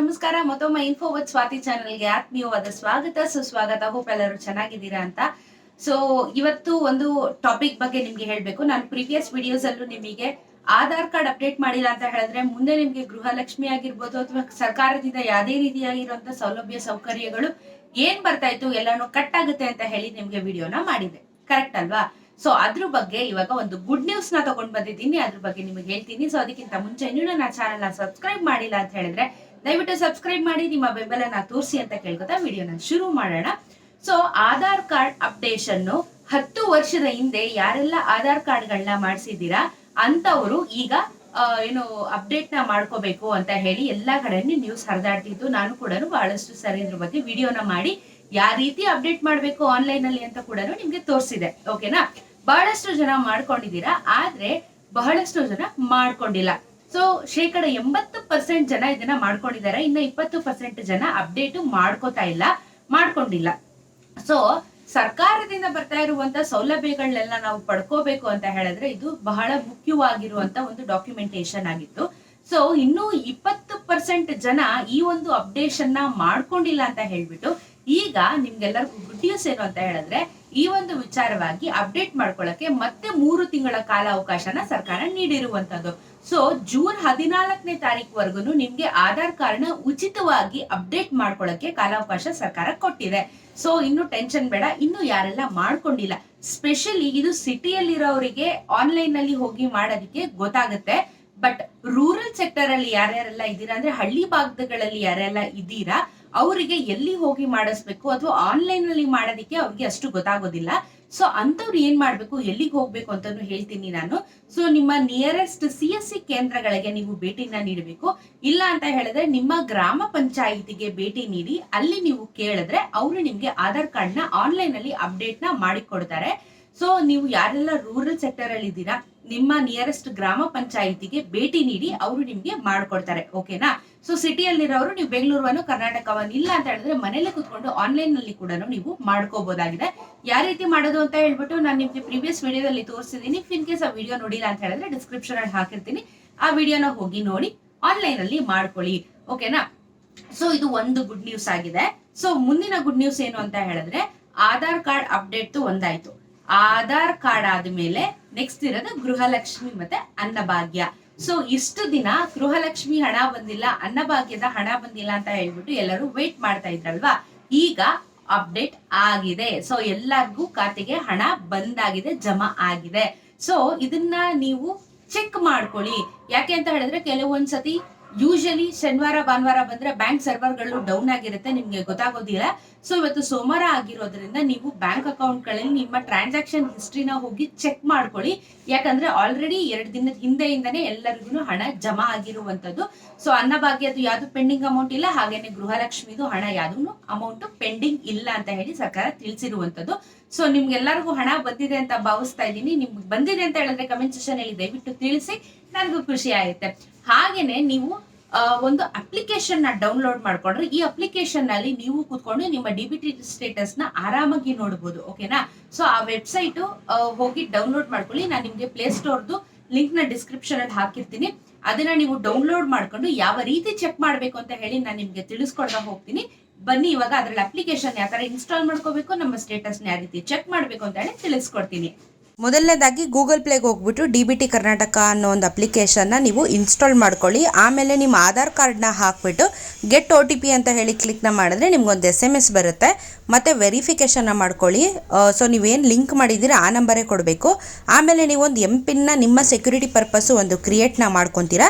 ನಮಸ್ಕಾರ. ಮತ್ತೊಮ್ಮೆ info with Swati ಚಾನೆಲ್ಗೆ ಆತ್ಮೀಯವಾದ ಸ್ವಾಗತ. ಸುಸ್ವಾಗತ ಹೋಪ್ ಎಲ್ಲರೂ ಚೆನ್ನಾಗಿದ್ದೀರಾ ಅಂತ. ಸೊ ಇವತ್ತು ಒಂದು ಟಾಪಿಕ್ ಬಗ್ಗೆ ನಿಮ್ಗೆ ಹೇಳ್ಬೇಕು. ನಾನು ಪ್ರೀವಿಯಸ್ ವಿಡಿಯೋಸ್ ಅಲ್ಲೂ ನಿಮಗೆ ಆಧಾರ್ ಕಾರ್ಡ್ ಅಪ್ಡೇಟ್ ಮಾಡಿಲ್ಲ ಅಂತ ಹೇಳಿದ್ರೆ ಮುಂದೆ ನಿಮ್ಗೆ ಗೃಹಲಕ್ಷ್ಮಿ ಆಗಿರ್ಬೋದು ಅಥವಾ ಸರ್ಕಾರದಿಂದ ಯಾವುದೇ ರೀತಿಯಾಗಿರುವಂತ ಸೌಲಭ್ಯ, ಸೌಕರ್ಯಗಳು ಏನ್ ಬರ್ತಾ ಇತ್ತು ಎಲ್ಲಾನು ಕಟ್ ಆಗುತ್ತೆ ಅಂತ ಹೇಳಿ ನಿಮ್ಗೆ ವಿಡಿಯೋನ ಮಾಡಿದೆ. ಕರೆಕ್ಟ್ ಅಲ್ವಾ? ಸೊ ಅದ್ರ ಬಗ್ಗೆ ಇವಾಗ ಒಂದು ಗುಡ್ ನ್ಯೂಸ್ನ ತಗೊಂಡ್ ಬಂದಿದ್ದೀನಿ. ಅದ್ರ ಬಗ್ಗೆ ನಿಮಗೆ ಹೇಳ್ತೀನಿ. ಸೊ ಅದಕ್ಕಿಂತ ಮುಂಚೆ ಇನ್ನೂ ನನ್ನ ಚಾನಲ್ನ ಸಬ್ಸ್ಕ್ರೈಬ್ ಮಾಡಿಲ್ಲ ಅಂತ ಹೇಳಿದ್ರೆ ದಯವಿಟ್ಟು ಸಬ್ಸ್ಕ್ರೈಬ್ ಮಾಡಿ, ನಿಮ್ಮ ಬೆಂಬಲನ ತೋರಿಸಿ ಅಂತ ಕೇಳ್ಕೊತಾ ವಿಡಿಯೋನ ಶುರು ಮಾಡೋಣ. ಸೊ ಆಧಾರ್ ಕಾರ್ಡ್ ಅಪ್ಡೇಷನ್ ಹತ್ತು ವರ್ಷದ ಹಿಂದೆ ಯಾರೆಲ್ಲ ಆಧಾರ್ ಕಾರ್ಡ್ಗಳನ್ನ ಮಾಡಿಸಿದ್ದೀರಾ ಅಂತವರು ಈಗ ಏನು ಅಪ್ಡೇಟ್ನ ಮಾಡ್ಕೋಬೇಕು ಅಂತ ಹೇಳಿ ಎಲ್ಲಾ ಕಡೆನೂ ನ್ಯೂಸ್ ಹರಿದಾಡ್ತಿದ್ದು. ನಾನು ಕೂಡ ಬಹಳಷ್ಟು ಸರಿ ಇದ್ರ ಬಗ್ಗೆ ವಿಡಿಯೋನ ಮಾಡಿ ಯಾವ ರೀತಿ ಅಪ್ಡೇಟ್ ಮಾಡ್ಬೇಕು ಆನ್ಲೈನ್ ಅಲ್ಲಿ ಅಂತ ಕೂಡ ನಿಮ್ಗೆ ತೋರಿಸಿದೆ. ಓಕೆನಾ ಬಹಳಷ್ಟು ಜನ ಮಾಡ್ಕೊಂಡಿದ್ದೀರಾ, ಆದ್ರೆ ಬಹಳಷ್ಟು ಜನ ಮಾಡ್ಕೊಂಡಿಲ್ಲ. ಸೊ ಶೇಕಡ ಎಂಬತ್ತು ಪರ್ಸೆಂಟ್ ಜನ ಇದನ್ನ ಮಾಡ್ಕೊಂಡಿದ್ದಾರೆ. ಇನ್ನು ಇಪ್ಪತ್ತು ಪರ್ಸೆಂಟ್ ಜನ ಅಪ್ಡೇಟ್ ಮಾಡ್ಕೋತಾ ಇಲ್ಲ, ಮಾಡ್ಕೊಂಡಿಲ್ಲ. ಸೊ ಸರ್ಕಾರದಿಂದ ಬರ್ತಾ ಇರುವಂತ ಸೌಲಭ್ಯಗಳನ್ನೆಲ್ಲ ನಾವು ಪಡ್ಕೋಬೇಕು ಅಂತ ಹೇಳಿದ್ರೆ ಇದು ಬಹಳ ಮುಖ್ಯವಾಗಿರುವಂತ ಒಂದು ಡಾಕ್ಯುಮೆಂಟೇಶನ್ ಆಗಿತ್ತು. ಸೊ ಇನ್ನು ಇಪ್ಪತ್ತು ಪರ್ಸೆಂಟ್ ಜನ ಈ ಒಂದು ಅಪ್ಡೇಷನ್ನ ಮಾಡ್ಕೊಂಡಿಲ್ಲ ಅಂತ ಹೇಳ್ಬಿಟ್ಟು ಈಗ ನಿಮ್ಗೆಲ್ಲರಿಗೂ ಗುಡ್ ನ್ಯೂಸ್ ಏನು ಅಂತ ಹೇಳಿದ್ರೆ ಈ ಒಂದು ವಿಚಾರವಾಗಿ ಅಪ್ಡೇಟ್ ಮಾಡ್ಕೊಳ್ಳಕ್ಕೆ ಮತ್ತೆ ಮೂರು ತಿಂಗಳ ಕಾಲ ಅವಕಾಶನ ಸರ್ಕಾರ ನೀಡಿರುವಂತದ್ದು ಸೊ ಜೂನ್ ಹದಿನಾಲ್ಕನೇ ತಾರೀಕುವರೆಗೂ ನಿಮ್ಗೆ ಆಧಾರ್ ಕಾರ್ಡ್ ಉಚಿತವಾಗಿ ಅಪ್ಡೇಟ್ ಮಾಡ್ಕೊಳ್ಳಕ್ಕೆ ಕಾಲಾವಕಾಶ ಸರ್ಕಾರ ಕೊಟ್ಟಿದೆ. ಸೊ ಇನ್ನು ಟೆನ್ಷನ್ ಬೇಡ, ಇನ್ನು ಯಾರೆಲ್ಲ ಮಾಡ್ಕೊಂಡಿಲ್ಲ. ಸ್ಪೆಷಲಿ ಇದು ಸಿಟಿಯಲ್ಲಿರೋರಿಗೆ ಆನ್ಲೈನ್ನಲ್ಲಿ ಹೋಗಿ ಮಾಡೋದಕ್ಕೆ ಗೊತ್ತಾಗುತ್ತೆ. ಬಟ್ ರೂರಲ್ ಸೆಕ್ಟರ್ ಅಲ್ಲಿ ಯಾರ್ಯಾರೆಲ್ಲ ಇದ್ದೀರಾ ಅಂದ್ರೆ ಹಳ್ಳಿ ಭಾಗಗಳಲ್ಲಿ ಯಾರೆಲ್ಲ ಇದ್ದೀರಾ ಅವರಿಗೆ ಎಲ್ಲಿ ಹೋಗಿ ಮಾಡಿಸ್ಬೇಕು ಅಥವಾ ಆನ್ಲೈನ್ ಅಲ್ಲಿ ಮಾಡೋದಕ್ಕೆ ಅವ್ರಿಗೆ ಅಷ್ಟು ಗೊತ್ತಾಗೋದಿಲ್ಲ. ಸೊ ಅಂತವ್ರು ಏನ್ ಮಾಡ್ಬೇಕು, ಎಲ್ಲಿಗೆ ಹೋಗ್ಬೇಕು ಅಂತಾನು ಹೇಳ್ತೀನಿ ನಾನು. ಸೊ ನಿಮ್ಮ ನಿಯರೆಸ್ಟ್ ಸಿ ಎಸ್ ಸಿ ಕೇಂದ್ರಗಳಿಗೆ ನೀವು ಭೇಟಿನ ನೀಡಬೇಕು. ಇಲ್ಲ ಅಂತ ಹೇಳಿದ್ರೆ ನಿಮ್ಮ ಗ್ರಾಮ ಪಂಚಾಯಿತಿಗೆ ಭೇಟಿ ನೀಡಿ, ಅಲ್ಲಿ ನೀವು ಕೇಳಿದ್ರೆ ಅವರು ನಿಮ್ಗೆ ಆಧಾರ್ ಕಾರ್ಡ್ನ ಆನ್ಲೈನ್ ಅಲ್ಲಿ ಅಪ್ಡೇಟ್ನ ಮಾಡಿಕೊಡ್ತಾರೆ. ಸೊ ನೀವು ಯಾರೆಲ್ಲ ರೂರಲ್ ಸೆಕ್ಟರ್ ಅಲ್ಲಿ ಇದ್ದೀರಾ ನಿಮ್ಮ ನಿಯರೆಸ್ಟ್ ಗ್ರಾಮ ಪಂಚಾಯಿತಿಗೆ ಭೇಟಿ ನೀಡಿ ಅವರು ನಿಮ್ಗೆ ಮಾಡ್ಕೊಡ್ತಾರೆ ಓಕೆನಾ ಸೊ ಸಿಟಿಯಲ್ಲಿರೋರು ನೀವು ಬೆಂಗಳೂರನ್ನು ಕರ್ನಾಟಕವನ್ನು ಇಲ್ಲ ಅಂತ ಹೇಳಿದ್ರೆ ಮನೇಲೆ ಕುತ್ಕೊಂಡು ಆನ್ಲೈನ್ನಲ್ಲಿ ಕೂಡ ನೀವು ಮಾಡ್ಕೋಬಹುದಾಗಿದೆ ಯಾವ ರೀತಿ ಮಾಡೋದು ಅಂತ ಹೇಳ್ಬಿಟ್ಟು ನಾನು ನಿಮ್ಗೆ ಪ್ರೀವಿಯಸ್ ವಿಡಿಯೋದಲ್ಲಿ ತೋರಿಸಿದೀನಿ. ಇನ್ ಕೇಸ್ ಆ ವಿಡಿಯೋ ನೋಡಿಲ್ಲ ಅಂತ ಹೇಳಿದ್ರೆ ಡಿಸ್ಕ್ರಿಪ್ಷನ್ ಅಲ್ಲಿ ಹಾಕಿರ್ತೀನಿ. ಆ ವಿಡಿಯೋನ ಹೋಗಿ ನೋಡಿ ಆನ್ಲೈನ್ ಅಲ್ಲಿ ಮಾಡ್ಕೊಳ್ಳಿ ಓಕೆನಾ ಸೊ ಇದು ಒಂದು ಗುಡ್ ನ್ಯೂಸ್ ಆಗಿದೆ. ಸೊ ಮುಂದಿನ ಗುಡ್ ನ್ಯೂಸ್ ಏನು ಅಂತ ಹೇಳಿದ್ರೆ, ಆಧಾರ್ ಕಾರ್ಡ್ ಅಪ್ಡೇಟ್ ಒಂದಾಯ್ತು. ಆಧಾರ್ ಕಾರ್ಡ್ ಆದ್ಮೇಲೆ ನೆಕ್ಸ್ಟ್ ಇರೋದು ಗೃಹಲಕ್ಷ್ಮಿ ಮತ್ತೆ ಅನ್ನಭಾಗ್ಯ. ಸೊ ಇಷ್ಟು ದಿನ ಗೃಹಲಕ್ಷ್ಮಿ ಹಣ ಬಂದಿಲ್ಲ, ಅನ್ನಭಾಗ್ಯದ ಹಣ ಬಂದಿಲ್ಲ ಅಂತ ಹೇಳ್ಬಿಟ್ಟು ಎಲ್ಲರೂ ವೇಟ್ ಮಾಡ್ತಾ ಇದ್ರಲ್ವಾ? ಈಗ ಅಪ್ಡೇಟ್ ಆಗಿದೆ. ಸೊ ಎಲ್ಲರಿಗೂ ಖಾತೆಗೆ ಹಣ ಬಂದಾಗಿದೆ, ಜಮಾ ಆಗಿದೆ. ಸೊ ಇದನ್ನ ನೀವು ಚೆಕ್ ಮಾಡ್ಕೊಳ್ಳಿ. ಯಾಕೆ ಅಂತ ಹೇಳಿದ್ರೆ, ಕೆಲವೊಂದ್ಸತಿ ಯೂಶಲಿ ಶನಿವಾರ, ಭಾನುವಾರ ಬಂದ್ರೆ ಬ್ಯಾಂಕ್ ಸರ್ವರ್ಗಳು ಡೌನ್ ಆಗಿರುತ್ತೆ, ನಿಮ್ಗೆ ಗೊತ್ತಾಗೋದಿಲ್ಲ. ಸೊ ಇವತ್ತು ಸೋಮವಾರ ಆಗಿರೋದ್ರಿಂದ ನೀವು ಬ್ಯಾಂಕ್ ಅಕೌಂಟ್ಗಳಲ್ಲಿ ನಿಮ್ಮ ಟ್ರಾನ್ಸಾಕ್ಷನ್ ಹಿಸ್ಟ್ರಿನ ಹೋಗಿ ಚೆಕ್ ಮಾಡ್ಕೊಳ್ಳಿ. ಯಾಕಂದ್ರೆ ಆಲ್ರೆಡಿ ಎರಡು ದಿನದ ಹಿಂದೆಯಿಂದನೇ ಎಲ್ಲರಿಗೂ ಹಣ ಜಮಾ ಆಗಿರುವಂತದ್ದು ಸೊ ಅನ್ನಭಾಗ್ಯದು ಯಾವ್ದು ಪೆಂಡಿಂಗ್ ಅಮೌಂಟ್ ಇಲ್ಲ, ಹಾಗೇನೆ ಗೃಹಲಕ್ಷ್ಮಿದು ಹಣ ಯಾವ್ದು ಅಮೌಂಟ್ ಪೆಂಡಿಂಗ್ ಇಲ್ಲ ಅಂತ ಹೇಳಿ ಸರ್ಕಾರ ತಿಳಿಸಿರುವಂತದ್ದು ಸೊ ನಿಮ್ಗೆಲ್ಲರಿಗೂ ಹಣ ಬಂದಿದೆ ಅಂತ ಭಾವಿಸ್ತಾ ಇದ್ದೀನಿ. ನಿಮ್ಗೆ ಬಂದಿದೆ ಅಂತ ಹೇಳಿದ್ರೆ ಕಮೆಂಟ್ ಸೆಕ್ಷನ್ ಅಲ್ಲಿ ದಯವಿಟ್ಟು ತಿಳಿಸಿ, ನನಗೂ ಖುಷಿ ಆಗುತ್ತೆ. ಹಾಗೇನೆ ನೀವು ಒಂದು ಅಪ್ಲಿಕೇಶನ್ನ ಡೌನ್ಲೋಡ್ ಮಾಡ್ಕೊಂಡ್ರೆ ಈ ಅಪ್ಲಿಕೇಶನ್ನಲ್ಲಿ ನೀವು ಕೂತ್ಕೊಂಡು ನಿಮ್ಮ ಡಿಬಿಟಿ ಸ್ಟೇಟಸ್ನ ಆರಾಮಾಗಿ ನೋಡಬಹುದು ಓಕೆನಾ ಸೊ ಆ ವೆಬ್ಸೈಟ್ ಹೋಗಿ ಡೌನ್ಲೋಡ್ ಮಾಡ್ಕೊಳ್ಳಿ. ನಾನು ನಿಮ್ಗೆ ಪ್ಲೇ ಸ್ಟೋರ್ದು ಲಿಂಕ್ನ ಡಿಸ್ಕ್ರಿಪ್ಷನ್ ಅಲ್ಲಿ ಹಾಕಿರ್ತೀನಿ. ಅದನ್ನ ನೀವು ಡೌನ್ಲೋಡ್ ಮಾಡ್ಕೊಂಡು ಯಾವ ರೀತಿ ಚೆಕ್ ಮಾಡ್ಬೇಕು ಅಂತ ಹೇಳಿ ನಾನು ನಿಮ್ಗೆ ತಿಳಿಸ್ಕೊಡ್ತಾ ಹೋಗ್ತೀನಿ. ಬನ್ನಿ, ಇವಾಗ ಅದ್ರಲ್ಲಿ ಅಪ್ಲಿಕೇಶನ್ ಯಾವ ತರ ಇನ್ಸ್ಟಾಲ್ ಮಾಡ್ಕೋಬೇಕು, ನಮ್ಮ ಸ್ಟೇಟಸ್ನ ಯಾವ ರೀತಿ ಚೆಕ್ ಮಾಡ್ಬೇಕು ಅಂತ ಹೇಳಿ ತಿಳಿಸ್ಕೊಡ್ತೀನಿ. ಮೊದಲನೇದಾಗಿ ಗೂಗಲ್ ಪ್ಲೇಗೆ ಹೋಗ್ಬಿಟ್ಟು ಡಿ ಬಿ ಟಿ ಕರ್ನಾಟಕ ಅನ್ನೋ ಒಂದು ಅಪ್ಲಿಕೇಶನ್ನ ನೀವು ಇನ್ಸ್ಟಾಲ್ ಮಾಡ್ಕೊಳ್ಳಿ. ಆಮೇಲೆ ನಿಮ್ಮ ಆಧಾರ್ ಕಾರ್ಡ್ನ ಹಾಕ್ಬಿಟ್ಟು ಗೆಟ್ ಒ ಟಿ ಪಿ ಅಂತ ಹೇಳಿ ಕ್ಲಿಕ್ನ ಮಾಡಿದ್ರೆ ನಿಮ್ಗೊಂದು ಎಸ್ ಎಂ ಎಸ್ ಬರುತ್ತೆ. ಮತ್ತು ವೆರಿಫಿಕೇಷನ್ನ ಮಾಡ್ಕೊಳ್ಳಿ. ಸೊ ನೀವೇನು ಲಿಂಕ್ ಮಾಡಿದ್ದೀರಾ ಆ ನಂಬರೇ ಕೊಡಬೇಕು. ಆಮೇಲೆ ನೀವೊಂದು ಎಂ ಪಿನ್ನ ನಿಮ್ಮ ಸೆಕ್ಯೂರಿಟಿ ಪರ್ಪಸ್ಸು ಒಂದು ಕ್ರಿಯೇಟ್ನ ಮಾಡ್ಕೊತೀರಾ.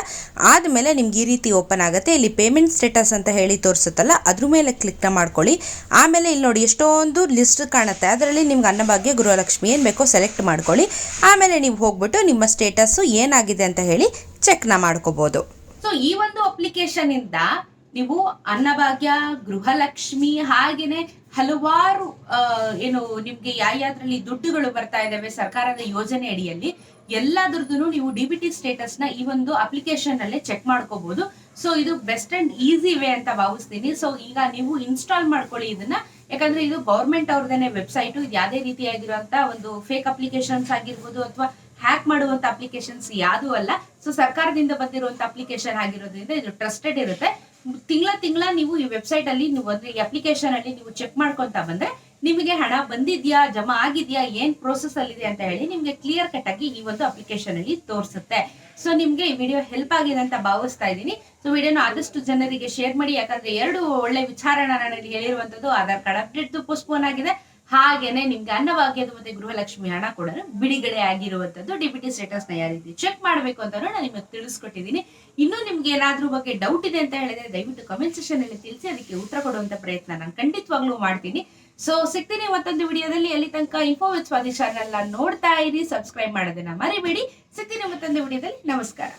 ಆದಮೇಲೆ ನಿಮ್ಗೆ ಈ ರೀತಿ ಓಪನ್ ಆಗುತ್ತೆ. ಇಲ್ಲಿ ಪೇಮೆಂಟ್ ಸ್ಟೇಟಸ್ ಅಂತ ಹೇಳಿ ತೋರಿಸುತ್ತಲ್ಲ, ಅದ್ರ ಮೇಲೆ ಕ್ಲಿಕ್ನ ಮಾಡ್ಕೊಳ್ಳಿ. ಆಮೇಲೆ ಇಲ್ಲಿ ನೋಡಿ ಎಷ್ಟೊಂದು ಲಿಸ್ಟ್ ಕಾಣುತ್ತೆ. ಅದರಲ್ಲಿ ನಿಮ್ಗೆ ಅನ್ನಭಾಗ್ಯ, ಗೃಹಲಕ್ಷ್ಮಿ ಏನು ಬೇಕೋ ಸೆಲೆಕ್ಟ್ ಮಾಡ್ಕೊಳ್ಳಿ. ಆಮೇಲೆ ನೀವು ಹೋಗ್ಬಿಟ್ಟು ನಿಮ್ಮ ಸ್ಟೇಟಸ್ಸು ಏನಾಗಿದೆ ಅಂತ ಹೇಳಿ ಚೆಕ್ನ ಮಾಡ್ಕೋಬಹುದು ಸೊ ಈ ಒಂದು ಅಪ್ಲಿಕೇಶನ್ ಇಂದ ನೀವು ಅನ್ನಭಾಗ್ಯ, ಗೃಹಲಕ್ಷ್ಮಿ ಹಾಗೇನೆ ಹಲವಾರು ಏನು ನಿಮ್ಗೆ ಯಾವ್ಯಾದ್ರಲ್ಲಿ ದುಡ್ಡುಗಳು ಬರ್ತಾ ಇದಾವೆ ಸರ್ಕಾರದ ಯೋಜನೆ ಅಡಿಯಲ್ಲಿ ಎಲ್ಲದ್ರದ್ದು ನೀವು ಡಿ ಬಿ ಟಿ ಸ್ಟೇಟಸ್ನ ಈ ಒಂದು ಅಪ್ಲಿಕೇಶನ್ ಅಲ್ಲೇ ಚೆಕ್ ಮಾಡ್ಕೋಬಹುದು ಸೊ ಇದು ಬೆಸ್ಟ್ ಅಂಡ್ ಈಸಿ ವೇ ಅಂತ ಭಾವಿಸ್ತೀನಿ. ಸೊ ಈಗ ನೀವು ಇನ್ಸ್ಟಾಲ್ ಮಾಡ್ಕೊಳ್ಳಿ ಇದನ್ನ. ಯಾಕಂದ್ರೆ ಇದು ಗೌರ್ಮೆಂಟ್ ಅವ್ರದೇನೆ ವೆಬ್ಸೈಟ್ ಇದು ಯಾವುದೇ ರೀತಿಯಾಗಿರುವಂತ ಒಂದು ಫೇಕ್ ಅಪ್ಲಿಕೇಶನ್ಸ್ ಆಗಿರ್ಬೋದು ಅಥವಾ ಹ್ಯಾಕ್ ಮಾಡುವಂತ ಅಪ್ಲಿಕೇಶನ್ಸ್ ಯಾವುದು ಅಲ್ಲ. ಸೊ ಸರ್ಕಾರದಿಂದ ಬಂದಿರುವಂತ ಅಪ್ಲಿಕೇಶನ್ ಆಗಿರೋದ್ರಿಂದ ಇದು ಟ್ರಸ್ಟೆಡ್ ಇರುತ್ತೆ. ತಿಂಗಳ ತಿಂಗಳ ನೀವು ಈ ವೆಬ್ಸೈಟ್ ಅಲ್ಲಿ ನೀವು ಅಂದ್ರೆ ಈ ಅಪ್ಲಿಕೇಶನ್ ಅಲ್ಲಿ ನೀವು ಚೆಕ್ ಮಾಡ್ಕೊಂತ ಬಂದ್ರೆ ನಿಮಗೆ ಹಣ ಬಂದಿದ್ಯಾ, ಜಮಾ ಆಗಿದ್ಯಾ, ಏನ್ ಪ್ರೋಸೆಸ್ ಅಲ್ಲಿ ಇದೆ ಅಂತ ಹೇಳಿ ನಿಮ್ಗೆ ಕ್ಲಿಯರ್ ಕಟ್ ಆಗಿ ಈ ಒಂದು ಅಪ್ಲಿಕೇಶನ್ ಅಲ್ಲಿ ತೋರಿಸುತ್ತೆ. ಸೊ ನಿಮ್ಗೆ ಈ ವಿಡಿಯೋ ಹೆಲ್ಪ್ ಆಗಿದೆ ಅಂತ ಭಾವಿಸ್ತಾ ಇದ್ದೀನಿ. ಸೊ ವಿಡಿಯೋನ ಆದಷ್ಟು ಜನರಿಗೆ ಶೇರ್ ಮಾಡಿ, ಯಾಕಂದ್ರೆ ಎರಡು ಒಳ್ಳೆ ವಿಚಾರನ ನಾನು ಹೇಳಿರುವಂತದ್ದು ಆಧಾರ್ ಕಾರ್ಡ್ ಅಪ್ಡೇಟ್ ಪೋಸ್ಟ್ಪೋನ್ ಆಗಿದೆ. ಹಾಗೇನೆ ನಿಮ್ಗೆ ಅನ್ನಭಾಗ್ಯದ ಮತ್ತೆ ಗೃಹಲಕ್ಷ್ಮಿ ಹಣ ಕೂಡ ಬಿಡುಗಡೆ ಆಗಿರುವಂತದ್ದು ಡಿಪಿಟಿ ಸ್ಟೇಟಸ್ನ ಯಾವ ರೀತಿ ಚೆಕ್ ಮಾಡಬೇಕು ಅಂತ ನಾನು ನಿಮಗೆ ತಿಳಿಸ್ಕೊಟ್ಟಿದ್ದೀನಿ. ಇನ್ನು ನಿಮ್ಗೆ ಏನಾದ್ರೂ ಬಗ್ಗೆ ಡೌಟ್ ಇದೆ ಅಂತ ಹೇಳಿದ್ರೆ ದಯವಿಟ್ಟು ಕಮೆಂಟ್ ಸೆಕ್ಷನ್ ಅಲ್ಲಿ ತಿಳಿಸಿ, ಅದಕ್ಕೆ ಉತ್ತರ ಕೊಡುವಂತ ಪ್ರಯತ್ನ ನಾನು ಖಂಡಿತವಾಗ್ಲೂ ಮಾಡ್ತೀನಿ. ಸೊ ಸಿಗ್ತೀನಿ ಮತ್ತೊಂದು ವಿಡಿಯೋದಲ್ಲಿ. ಅಲ್ಲಿ ತನಕ ಇನ್ಫೋ ವಿತ್ ಸ್ವಾದಿ ಚಾನಲ್ ನೋಡ್ತಾ ಇರಿ ಸಬ್ಸ್ಕ್ರೈಬ್ ಮಾಡೋದನ್ನ ಮರಿಬೇಡಿ. ಸಿಗ್ತೀನಿ ಮತ್ತೊಂದು ವಿಡಿಯೋದಲ್ಲಿ. ನಮಸ್ಕಾರ.